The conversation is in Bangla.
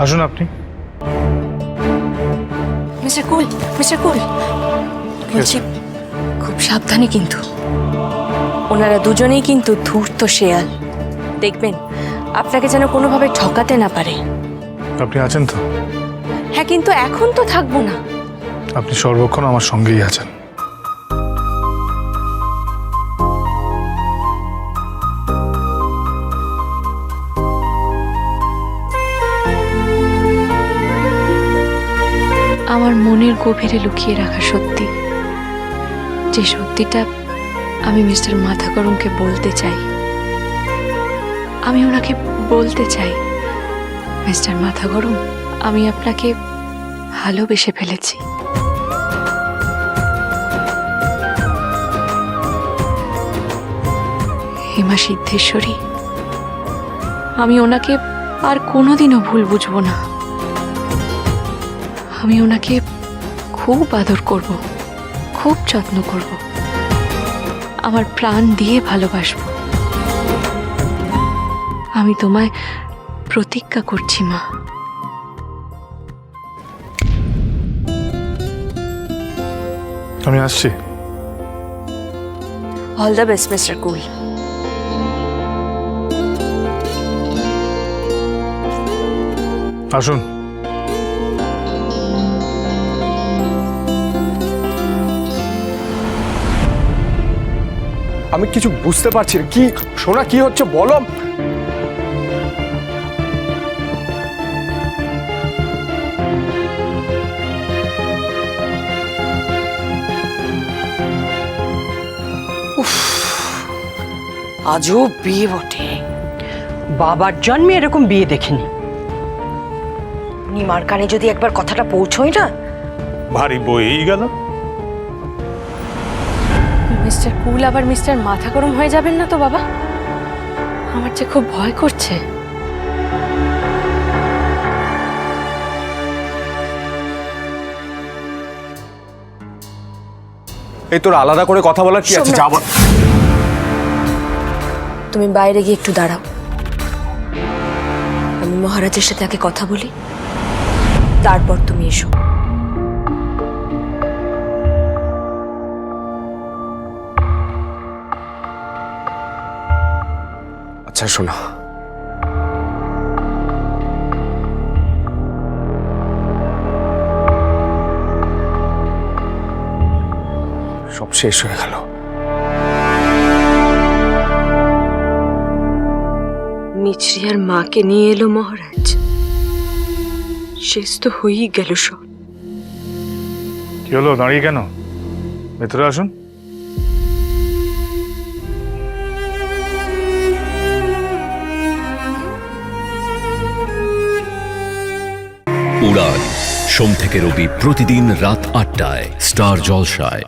আসুন আপনি। Mister cool mister cool. বলছি খুব সাবধানে কিন্তু। ওনারা দুজনেই কিন্তু ধূর্ত শেয়াল। দেখবেন আপনাকে যেন কোনোভাবে ঠকাতে না পারে। আপনি আছেন তো? হ্যাঁ কিন্তু এখন তো থাকব না। আপনি সর্বক্ষণ আমার সঙ্গেই আছেন। আমার মনের গভীরে লুকিয়ে রাখা সত্যি। যে সত্যিটা আমি মিস্টার মাথা গরমকে বলতে চাই। আমি ওনাকে বলতে চাই, মিস্টার মাথা গরম আমি আপনাকে ভালোবেসে ফেলেছি। হেমা সিদ্ধেশ্বরী, আমি ওনাকে আর কোনোদিনও ভুল বুঝব না। আমি ওনাকে খুব আদর করব খুব যত্ন করব। আমার প্রাণ দিয়ে ভালোবাসবো। আমি তোমায় প্রতিজ্ঞা করছি মা। আমি আসছি। All the best mister cool আসুন। আমি কিছু বুঝতে পারছি না। কি সোনা কি হচ্ছে বলো? আজও বিয়ে বটে। বাবার জন্মে এরকম বিয়ে দেখিনি। নিমার কানে যদি একবার কথাটা পৌঁছই না? ভারী বইই গেল। মিস্টার কুল আবার মিস্টার মাথা গরম হয়ে যাবেন না তো বাবা? আমার যে খুব ভয় করছে। এই তোর আলাদা করে কথা বলার কি আছে। যাব। তুমি বাইরে গিয়ে একটু দাঁড়াও। আমি মহারাজের সাথে আগে কথা বলি তারপর তুমি এসো। আচ্ছা শোনা। সব শেষ হয়ে গেল। মিছরি আর মাকে নিয়ে এলো মহারাজ। শেষ তো হয়েই গেল সব। কি হলো? দাঁড়িয়ে কেন? ভেতরে আসুন। উড়ান। সোম থেকে রবি প্রতিদিন রাত আটটায় স্টার জলসায়।